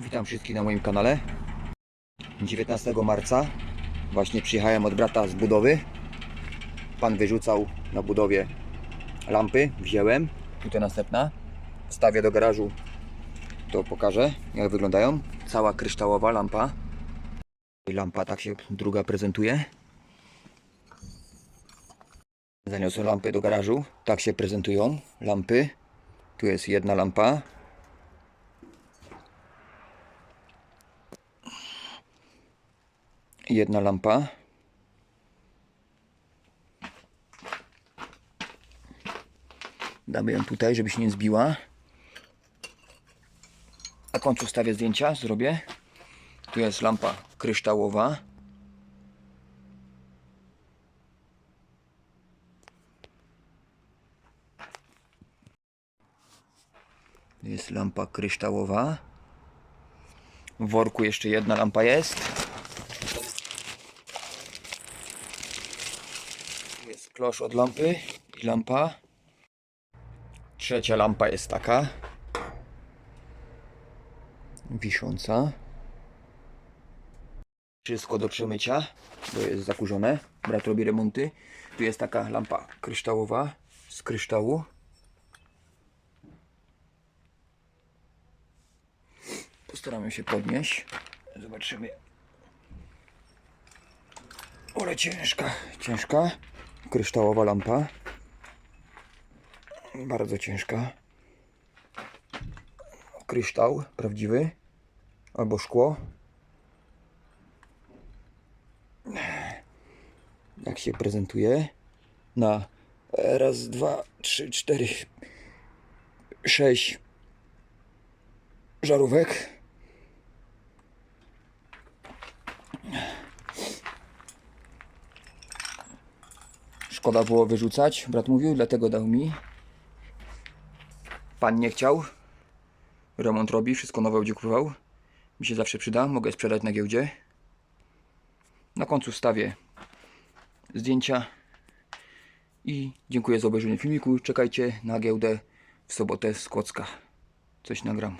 Witam wszystkich na moim kanale. 19 marca właśnie przyjechałem od brata z budowy. Pan wyrzucał na budowie lampy, wziąłem. Tutaj następna. Wstawię do garażu. To pokażę jak wyglądają. Cała kryształowa lampa. Lampa tak się druga prezentuje. Zaniosłem lampy do garażu. Tak się prezentują lampy. Tu jest jedna lampa. Jedna lampa. Damy ją tutaj, żeby się nie zbiła. Na końcu stawię zdjęcia, zrobię. Tu jest lampa kryształowa. Jest lampa kryształowa. W worku jeszcze jedna lampa jest. Jest klosz od lampy i lampa. Trzecia lampa jest taka. Wisząca. Wszystko do przemycia, bo jest zakurzone. Brat robi remonty. Tu jest taka lampa kryształowa z kryształu. Postaramy się podnieść. Zobaczymy. Ale ciężka, ciężka. Kryształowa lampa. Bardzo ciężka. Kryształ prawdziwy. Albo szkło. Jak się prezentuje? Na raz, dwa, trzy, cztery, sześć żarówek. Szkoda było wyrzucać, brat mówił, dlatego dał mi. Pan nie chciał. Remont robi, wszystko nowe będzie kupował. Mi się zawsze przyda, mogę sprzedać na giełdzie. Na końcu wstawię zdjęcia. I dziękuję za obejrzenie filmiku. Czekajcie na giełdę w sobotę z Kłodzka. Coś nagram.